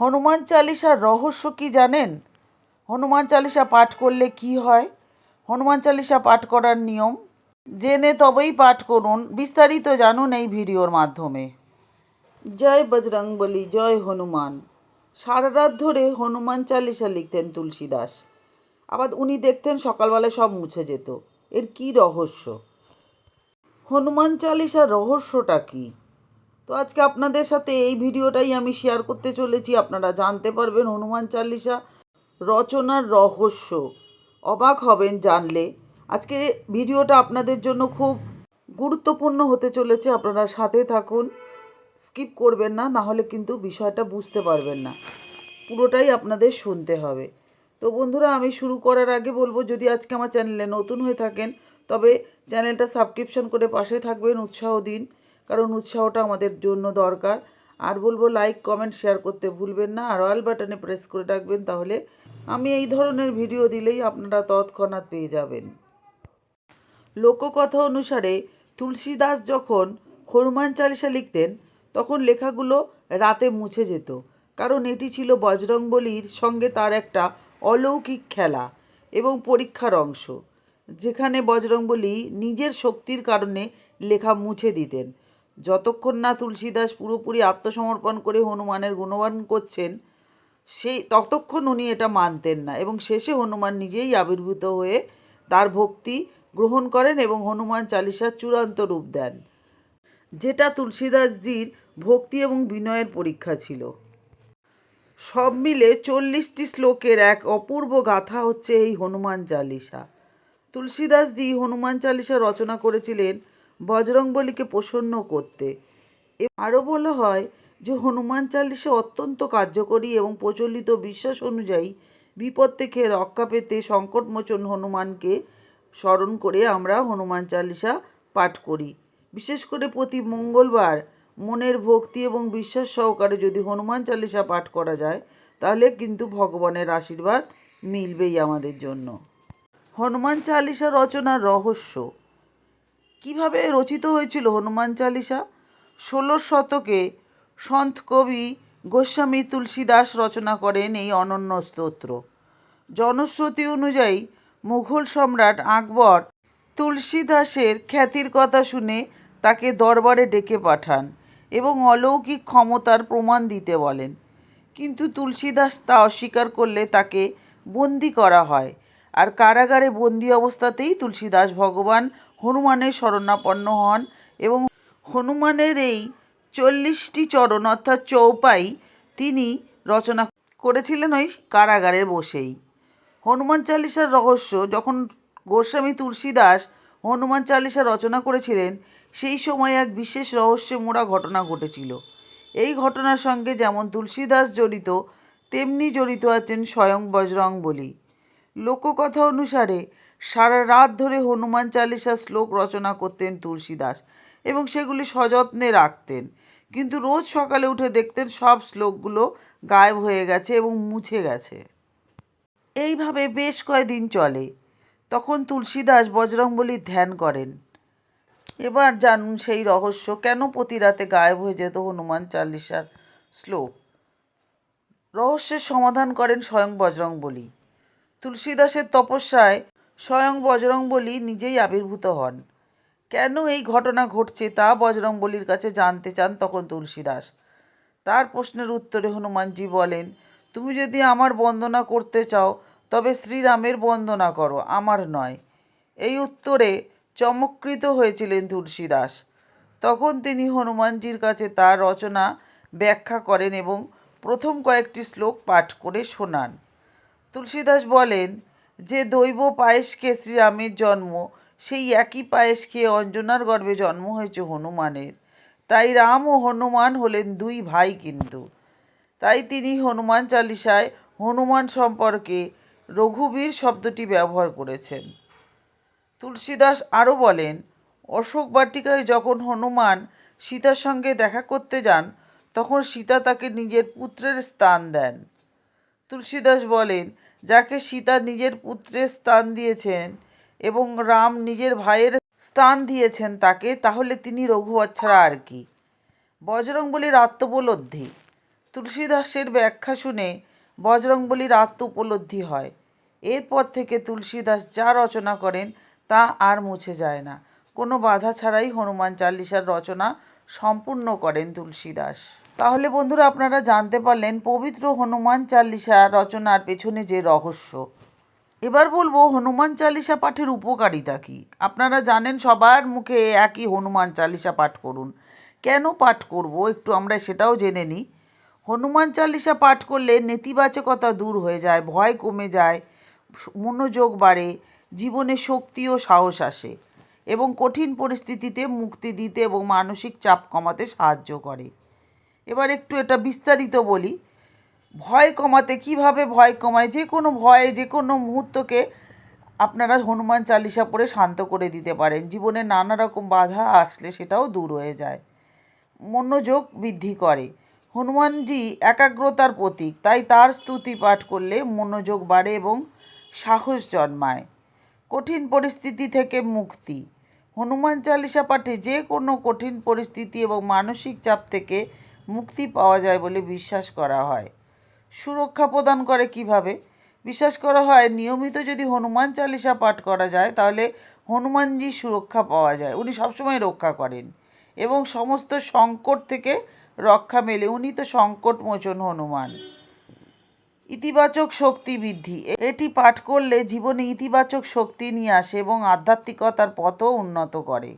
হনুমান চালিসার রহস্য কি জানেন? হনুমান চালিসা পাঠ করলে কি হয়? হনুমান চালিসা পাঠ করার নিয়ম? জেনে তবেই পাঠ করুন, বিস্তারিত জানুন এই ভিডিওর মাধ্যমে। জয় বজরংবলী, জয় হনুমান। সারা রাত ধরে হনুমান চালিসা লিখতেন তুলসী দাস আবার উনি দেখতেন সকালবেলায় সব মুছে যেত। এর কি রহস্য? হনুমান চালিসার রহস্যটা কি? তো আজকে আপনাদের সাথে এই ভিডিওটাই আমি শেয়ার করতে চলেছি। আপনারা জানতে পারবেন হনুমান চালিসা রচনার রহস্য। অবাক হবেন জানলে। আজকে ভিডিওটা আপনাদের জন্য খুব গুরুত্বপূর্ণ হতে চলেছে। আপনারা সাথে থাকুন। স্কিপ করবেন না না হলে কিন্তু বিষয়টা বুঝতে পারবেন না। পুরোটাই আপনাদের শুনতে হবে। তো বন্ধুরা, আমি শুরু করার আগে বলব, যদি আজকে আমার চ্যানেলে নতুন হয়ে থাকেন, তবে চ্যানেলটা সাবস্ক্রিপশন করে পাশে থাকবেন। উৎসাহ দিন। কারণ উৎসাহটা আমাদের জন্য দরকার। আর বলব লাইক কমেন্ট শেয়ার করতে ভুলবেন না। আর অল বাটনে প্রেস করে রাখবেন তাহলে আমি এই ধরনের ভিডিও দিলেই আপনারা তৎক্ষণাৎ পেয়ে যাবেন। লোককথা অনুসারে তুলসীদাস যখন হনুমান চালিসা লিখতেন, তখন লেখাগুলো রাতে মুছে যেত। কারণ এটি ছিল বজরংবলীর সঙ্গে তার একটা অলৌকিক খেলা এবং পরীক্ষার অংশ, যেখানে বজরংবলী নিজের শক্তির কারণে লেখা মুছে দিতেন। যতক্ষণ না তুলসীদাস পুরোপুরি আত্মসমর্পণ করে হনুমানের গুণবান করছেন, সেই ততক্ষণ উনি এটা মানতেন না এবং শেষে হনুমান নিজেই আবির্ভূত হয়ে তার ভক্তি গ্রহণ করেন এবং হনুমান চালিসার চূড়ান্ত রূপ দেন, যেটা তুলসীদাসজির ভক্তি এবং বিনয়ের পরীক্ষা ছিল। সব মিলে চল্লিশটি শ্লোকের এক অপূর্ব গাথা হচ্ছে এই হনুমান চালিসা। তুলসীদাসজি হনুমান চালিসা রচনা করেছিলেন বজরংবলীকে প্রসন্ন করতে। আরও বলা হয় যে, হনুমান চালিসা অত্যন্ত কার্যকরী এবং প্রচলিত বিশ্বাস অনুযায়ী বিপদ থেকে রক্ষা পেতে সংকটমোচন হনুমানকে স্মরণ করে আমরা হনুমান চালিশা পাঠ করি। বিশেষ করে প্রতি মঙ্গলবার মনের ভক্তি এবং বিশ্বাস সহকারে যদি হনুমান চালিসা পাঠ করা যায়, তাহলে কিন্তু ভগবানের আশীর্বাদ মিলবেই আমাদের জন্য। হনুমান চালিসা রচনার রহস্য। কীভাবে রচিত হয়েছিল হনুমান চালিসা? ষোলো শতকে সন্ত কবি গোস্বামী তুলসীদাস রচনা করেন এই অনন্য স্তোত্র। জনশ্রুতি অনুযায়ী মুঘল সম্রাট আকবর তুলসীদাসের খ্যাতির কথা শুনে তাকে দরবারে ডেকে পাঠান এবং অলৌকিক ক্ষমতার প্রমাণ দিতে বলেন। কিন্তু তুলসীদাস তা অস্বীকার করলে তাকে বন্দি করা হয় আর কারাগারে বন্দি অবস্থাতেই তুলসীদাস ভগবান হনুমানের শরণাপন্ন হন এবং হনুমানের এই চল্লিশটি চরণ অর্থাৎ চৌপাই তিনি রচনা করেছিলেন ওই কারাগারে বসেই। হনুমান চালিসার রহস্য, যখন গোস্বামী তুলসীদাস হনুমান চালিসা রচনা করেছিলেন, সেই সময় এক বিশেষ রহস্যে মোড়া ঘটনা ঘটেছিল। এই ঘটনার সঙ্গে যেমন তুলসীদাস জড়িত, তেমনি জড়িত আছেন স্বয়ং বজরং বলি। লোককথা অনুসারে সারা রাত ধরে হনুমান চালিসা শ্লোক রচনা করতেন তুলসীদাস এবং সেগুলি সযত্নে রাখতেন। কিন্তু রোজ সকালে উঠে দেখতেন সব শ্লোকগুলো গায়েব হয়ে গেছে এবং মুছে গেছে। এইভাবে বেশ কয়েকদিন চলে। তখন তুলসীদাস বজরংবলীর ধ্যান করেন। এবার জানুন সেই রহস্য, কেন প্রতি রাতে গায়েব হয়ে যেত হনুমান চালিসার শ্লোক? রহস্যের সমাধান করেন স্বয়ং বজরংবলী। তুলসীদাসের তপস্যায় স্বয়ং বজরংবলী নিজেই আবির্ভূত হন। কেন এই ঘটনা ঘটছে তা বজরংবলীর কাছে জানতে চান তখন তুলসীদাস। তার প্রশ্নের উত্তরে হনুমানজি বলেন, তুমি যদি আমার বন্দনা করতে চাও, তবে শ্রীরামের বন্দনা করো, আমার নয়। এই উত্তরে চমৎকৃত হয়েছিলেন তুলসীদাস। তখন তিনি হনুমানজির কাছে তার রচনা ব্যাখ্যা করেন এবং প্রথম কয়েকটি শ্লোক পাঠ করে শোনান। তুলসীদাস বলেন, যে দৈব পায়েসকে শ্রীরামের জন্ম, সেই একই পায়েস খেয়ে অঞ্জনার গর্ভে জন্ম হয়েছে হনুমানের। তাই রাম ও হনুমান হলেন দুই ভাই কিন্তু। তাই তিনি হনুমান চালিসায় হনুমান সম্পর্কে রঘুবীর শব্দটি ব্যবহার করেছেন। তুলসীদাস আরও বলেন, অশোক বাটিকায় যখন হনুমান সীতার সঙ্গে দেখা করতে যান, তখন সীতা তাকে নিজের পুত্রের স্থান দেন। তুলসীদাস বলেন, যাকে সীতা নিজের পুত্রের স্থান দিয়েছেন এবং রাম নিজের ভাইয়ের স্থান দিয়েছেন তাকে, তাহলে তিনি রঘুবৎ ছাড়া আর কি? বজরংবলীর আত্মবোলব্ধি তুলসীদাসের ব্যাখ্যা শুনে বজরংবলীর আত্ম উপলব্ধি হয়। এরপর থেকে তুলসীদাস যা রচনা করেন তা আর মুছে যায় না। কোনো বাধা ছাড়াই হনুমান চাল্লিশার রচনা সম্পূর্ণ করেন তুলসীদাস। তাহলে বন্ধুরা আপনারা জানতে পারলেন, পবিত্র হনুমান চালিসা রচনার পেছনে যে রহস্য। এবার বলব, হনুমান চালিসা পাঠের উপকারিতা কী? আপনারা জানেন, সবার মুখে একই হনুমান চালিসা পাঠ করুন। কেন পাঠ করব? একটু আমরা সেটাও জেনে নিই। হনুমান চালিসা পাঠ করলে নেতিবাচকতা দূর হয়ে যায়, ভয় কমে যায়, মনোযোগ বাড়ে, জীবনে শক্তি ও সাহস আসে। এবং কঠিন পরিস্থিতিতে মুক্তি দিতে এবং মানসিক চাপ কমাতে সাহায্য করে। এবার একটু এটা বিস্তারিত বলি। ভয় কমাতে, কীভাবে ভয় কমায়? যে কোনো ভয়ে, যে কোনো মুহূর্তকে আপনারা হনুমান চালিসা পড়ে শান্ত করে দিতে পারেন। জীবনে নানা রকম বাধা আসলে সেটাও দূর হয়ে যায়। মনোযোগ বৃদ্ধি করে। হনুমানজি একাগ্রতার প্রতীক, তাই তার স্তুতি পাঠ করলে মনোযোগ বাড়ে এবং সাহস জন্মায়। কঠিন পরিস্থিতি থেকে মুক্তি। হনুমান চালিসা পাঠে যে কোনো কঠিন পরিস্থিতি এবং মানসিক চাপ থেকে মুক্তি পাওয়া যায় বলে বিশ্বাস করা হয়। সুরক্ষা প্রদান করে কীভাবে? বিশ্বাস করা হয়, নিয়মিত যদি হনুমান চালিসা পাঠ করা যায়, তাহলে হনুমানজির সুরক্ষা পাওয়া যায়। উনি সবসময় রক্ষা করেন এবং সমস্ত সংকট থেকে রক্ষা মেলে। উনি তো সংকট মোচন হনুমান। ইতিবাচক শক্তি বৃদ্ধি। এটি পাঠ করলে জীবনে ইতিবাচক শক্তি নিয়ে আসে এবং আধ্যাত্মিকতার পথও উন্নত করে।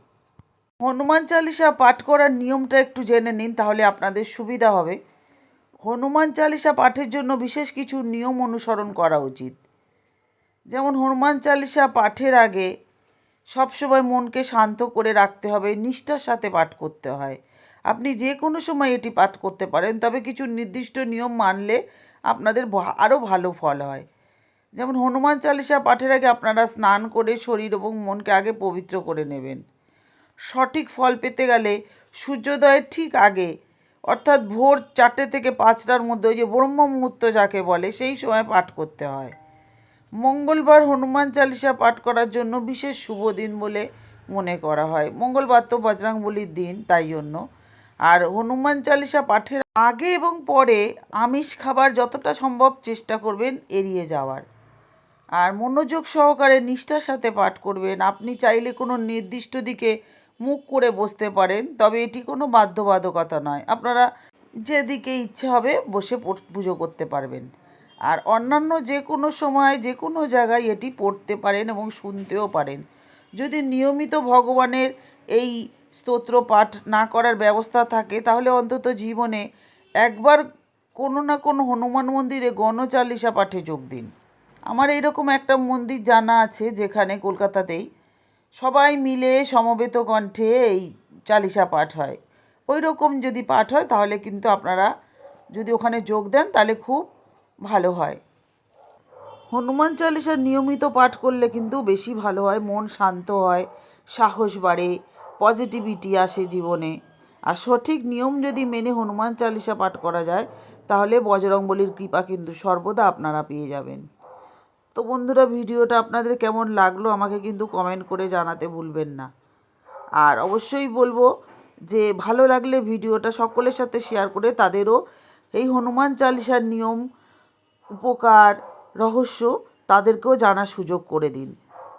হনুমান চালিসা পাঠ করার নিয়মটা একটু জেনে নিন, তাহলে আপনাদের সুবিধা হবে। হনুমান চালিসা পাঠের জন্য বিশেষ কিছু নিয়ম অনুসরণ করা উচিত। যেমন হনুমান চালিসা পাঠের আগে সবসময় মনকে শান্ত করে রাখতে হবে, নিষ্ঠার সাথে পাঠ করতে হয়। আপনি যে কোনো সময় এটি পাঠ করতে পারেন, তবে কিছু নির্দিষ্ট নিয়ম মানলে আপনাদের আরও ভালো ফল হয়। যেমন হনুমান চালিসা পাঠের আগে আপনারা স্নান করে শরীর এবং মনকে আগে পবিত্র করে নেবেন। সঠিক ফল পেতে গেলে সূর্যোদয়ের ঠিক আগে, অর্থাৎ ভোর চারটে থেকে পাঁচটার মধ্যে ওই যে ব্রহ্ম মুহূর্ত যাকে বলে, সেই সময় পাঠ করতে হয়। মঙ্গলবার হনুমান চালিসা পাঠ করার জন্য বিশেষ শুভ দিন বলে মনে করা হয়। মঙ্গলবার তো বজরাংবলির দিন, তাই জন্য। আর হনুমান চালিসা পাঠের আগে এবং পরে আমিষ খাবার যতটা সম্ভব চেষ্টা করবেন এড়িয়ে যাওয়ার। আর মনোযোগ সহকারে নিষ্ঠার সাথে পাঠ করবেন। আপনি চাইলে কোনো নির্দিষ্ট দিকে মুখ করে বসতে পারেন, তবে এটি কোনো বাধ্যবাধকতা নয়। আপনারা যেদিকে ইচ্ছে হবে বসে পুজো করতে পারবেন। আর অন্যান্য যে কোনো সময়, যে কোনো জায়গায় এটি পড়তে পারেন এবং শুনতেও পারেন। যদি নিয়মিত ভগবানের এই স্তোত্র পাঠ না করার ব্যবস্থা থাকে, তাহলে অন্তত জীবনে একবার কোনো না কোনো হনুমান মন্দিরে গণচালিসা পাঠে যোগ দিন। আমার এইরকম একটা মন্দির জানা আছে যেখানে কলকাতাতেই সবাই মিলে সমবেত কণ্ঠে এই চালিসা পাঠ হয়। ওই রকম যদি পাঠ হয়, তাহলে কিন্তু আপনারা যদি ওখানে যোগ দেন, তাহলে খুব ভালো হয়। হনুমান চালিসা নিয়মিত পাঠ করলে কিন্তু বেশি ভালো হয়, মন শান্ত হয়, সাহস বাড়ে পজিটিভিটি আসে জীবনে। আর সঠিক নিয়ম যদি মেনে হনুমান চালিসা পাঠ করা যায়, তাহলে বজরংবলির কৃপা কিন্তু সর্বদা আপনারা পেয়ে যাবেন। তো বন্ধুরা, ভিডিওটা আপনাদের কেমন লাগল আমাকে কিন্তু কমেন্ট করে জানাতে ভুলবেন না। আর অবশ্যই বলব যে, ভালো লাগলে ভিডিওটা সকলের সাথে শেয়ার করে তাদেরও এই হনুমান চালিসার নিয়ম, উপকার, রহস্য তাদেরকেও জানার সুযোগ করে দিন।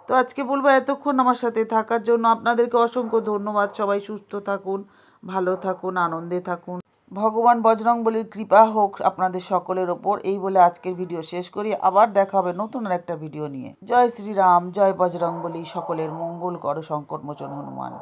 তো আজকে বলব এতক্ষণ আমার সাথে থাকার জন্য আপনাদেরকে অসংখ্য ধন্যবাদ। সবাই সুস্থ থাকুন, ভালো থাকুন, আনন্দে থাকুন। ভগবান বজরংবলির কৃপা হোক আপনাদের সকলের ওপর। এই বলে আজকের ভিডিও শেষ করি। আবার দেখা হবে নতুন আর একটা ভিডিও নিয়ে। জয় শ্রীরাম, জয় বজরংবলী সকলের মঙ্গল কর সংকটমোচন হনুমান।